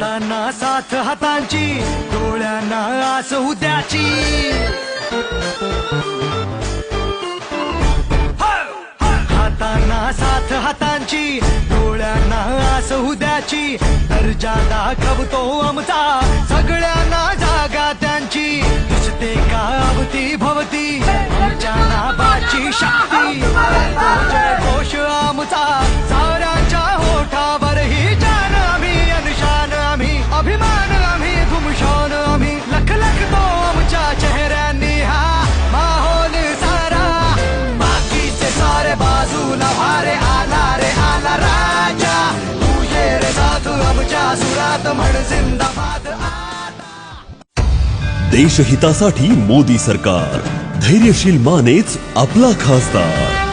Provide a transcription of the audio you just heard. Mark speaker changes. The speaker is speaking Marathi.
Speaker 1: साथ हातांची डोळ्यांना आस उद्याची. हातांना साथ हातांची डोळ्यांना आस उद्याची. दर्जा दाखवतो आमचा सगळ्या जिंदाबाद म्हण जिंदाबाद
Speaker 2: देशहितासाठी मोदी सरकार. धैर्यशील मानेच आपला खासदार.